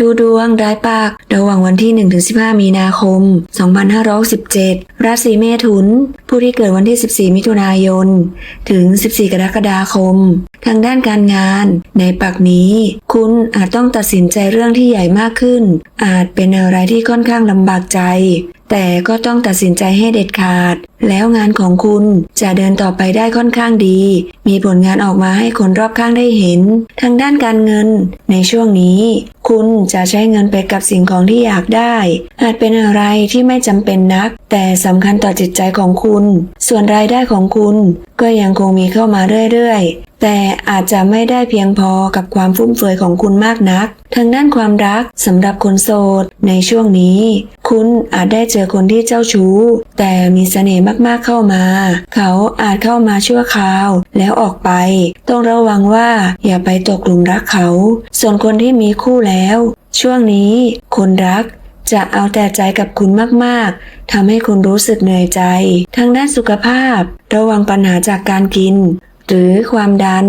ดูดวงรายปากระหว่างวันที่ 1-15 มีนาคม 2517 ราศีเมถุน ผู้ที่เกิดวันที่ 14 มิถุนายน ถึง 14 กรกฎาคม ทางด้านการงาน ในปักนี้ คุณอาจต้องตัดสินใจเรื่องที่ใหญ่มากขึ้น อาจเป็นอะไรที่ค่อนข้างลำบากใจ แต่ก็ต้องตัดสินใจให้เด็ดขาด แล้วงานของคุณจะเดินต่อไปได้ค่อนข้างดี มีผลงานออกมาให้คนรอบข้างได้เห็น ทางด้านการเงิน ในช่วงนี้ คุณจะใช้เงินไปกับสิ่งของที่อยากได้ อาจเป็นอะไรที่ไม่จำเป็นนัก แต่สำคัญต่อจิตใจของคุณ ส่วนรายได้ของคุณ ก็ยังคงมีเข้ามาเรื่อยๆ แต่อาจจะไม่ได้เพียงพอกับความฟุ่มเฟือยของคุณมากนัก ทางด้านความรักสำหรับคนโสด ในช่วงนี้ คุณอาจได้เจอคนที่เจ้าชู้ แต่มีเสน่ห์มากๆเข้ามา เขาอาจเข้ามาชั่วคราว แล้วออกไป ต้องระวังว่าอย่าไปตกหลุมรักเขา ส่วนคนที่มีคู่แล้ว ช่วงนี้ คนรักจะเอาแต่ใจกับคุณมากๆ ทำให้คุณรู้สึกเหนื่อยใจ ทางด้านสุขภาพ ระวังปัญหาจากการกิน หรือความดัน